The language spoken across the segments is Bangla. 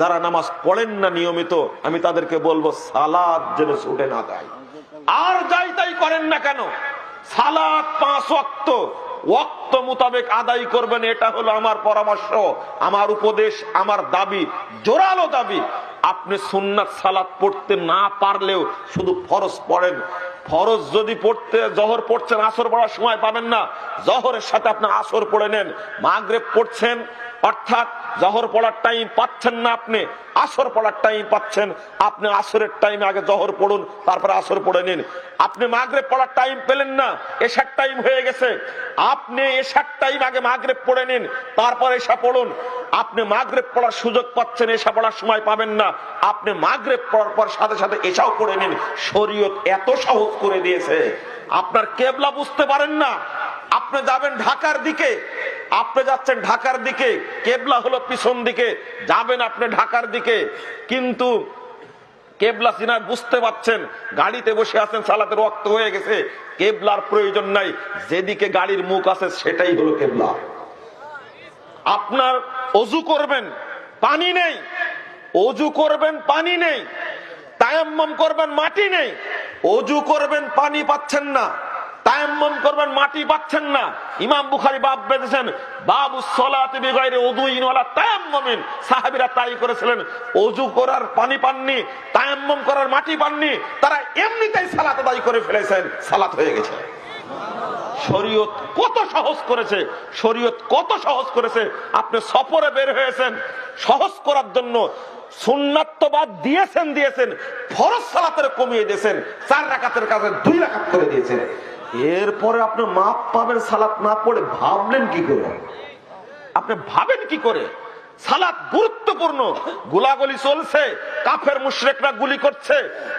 যারা নামাজ পড়েন না নিয়মিত, আমি তাদেরকে বলব, সালাদ যেন ছুটে না যায়। আর যাই তাই করেন না কেন, সালাদ পাঁচ ওয়াক্ত ওয়াক্ত মোতাবেক আদায় করবেন, এটা হলো আমার পরামর্শ, আমার উপদেশ, আমার দাবি, জোরালো দাবি। আপনি সুন্নাত সালাত পড়তে না পারলেও শুধু ফরজ পড়েন। ফরজ যদি পড়তে, জহর পড়ছেন, আসর পড়ার সময় পাবেন না। জহরের সাথে আপনি আসর পড়ে নেন। মাগরেব পড়ছেন অর্থাৎ জহর পড়ার টাইম পাচ্ছেন না আপনি, আসর পড়ার টাইম পাচ্ছেন, আপনি আসরের টাইমে আগে জহর পড়ুন, তারপরে আসর পড়ে নিন। আপনি মাগরেব পড়ার টাইম পেলেন না, এশার টাইম হয়ে গেছে। আপনি এশার টাইম আগে মাগরেব পড়ে নিন, তারপর এশা পড়ুন। আপনি মাগরেব পড়ার সুযোগ পাচ্ছেন, এশা পড়ার সময় পাবেন না। আপনি মাগরেব পড়ার পর সাথে সাথে এশাও পড়ে নিন। শরীয়ত এত সহজ করে দিয়েছে। আপনার কেবলা বুঝতে পারেন না। আপনি যাবেন ঢাকার দিকে আপনি যাচ্ছেন ঢাকার দিকে, কেবলা হলো পিছন দিকে, যাবেন আপনি ঢাকার দিকে, কিন্তু কেবলা সিনার বুঝতে পাচ্ছেন, গাড়িতে বসে আছেন, সালাতের রক্ত হয়ে গেছে, কেবলার প্রয়োজন নাই, যেদিকে গাড়ির মুখ আছে সেটাই হলো কেবলা। আপনার অজু করবেন, পানি নেই, অজু করবেন, পানি নেই, তায়াম্মম করবেন, মাটি নেই, অজু করবেন, পানি পাচ্ছেন না। তায়াম্মম করবেন, মাটি পাচ্ছেন না। ইমাম বুখারী বাপ বেঁধেছেন, বাবু সলাতে বিগাইরে উদুইন ওয়ালা তায়াম্মমিন। সাহাবীরা তাই করেছিলেন অজু করার পানি পাননি, তায়াম্মম করার মাটি পাননি। তারা এমনিতেই সালাত আদায় করে ফেলেছেন, সালাত হয়ে গেছে। শরীয়ত কত সহজ করেছে, শরীয়ত কত সহজ করেছে, আপনি সফরে বের হয়েছেন, সহজ করার জন্য সুন্নাত্মবাদ দিয়েছেন দিয়েছেন, ফরজ সালাতের কমিয়ে দিয়েছেন, চার রাকাতের কাছে দুই রাকাত করে দিয়েছেন। এরপরে আপনি মাপ পাবেন সালাত না পড়ে ভাবলেন কি করে? আপনি ভাবেন কি করে? সালাত গুরুত্বপূর্ণ। গোলাগুলি চলছে, কাফের মুশরেকরা গুলি করছে,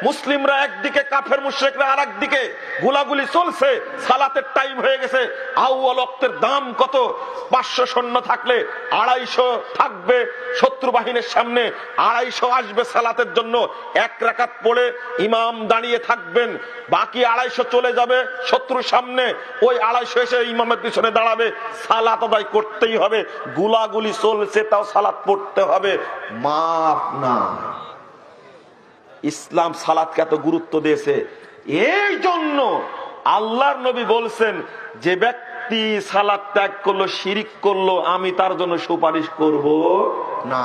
মুসলিমরা একদিকে, কাফের মুশরেকরা আর একদিকে গোলাগুলি চলছে, সালাতের টাইম হয়ে গেছে, আউয়াল অক্তের দাম কত? পাঁচশো সৈন্য থাকলে আড়াইশো থাকবে, শত্রু বাহিনীর সামনে আড়াইশো আসবে সালাতের জন্য, এক রাকাত পড়ে ইমাম দাঁড়িয়ে থাকবেন, বাকি আড়াইশো চলে যাবে শত্রুর সামনে, ওই আড়াইশো এসে ইমামের পিছনে দাঁড়াবে, সালাত আদায় করতেই হবে, গুলাগুলি চলছে, তাও সালাত পড়তে হবে। মাফ না। ইসলাম সালাদকে এত গুরুত্ব দিয়েছে। এই জন্য আল্লাহর নবী বলছেন, যে ব্যক্তি সালাদ ত্যাগ করল, শিরিক করল, আমি তার জন্য সুপারিশ করব না।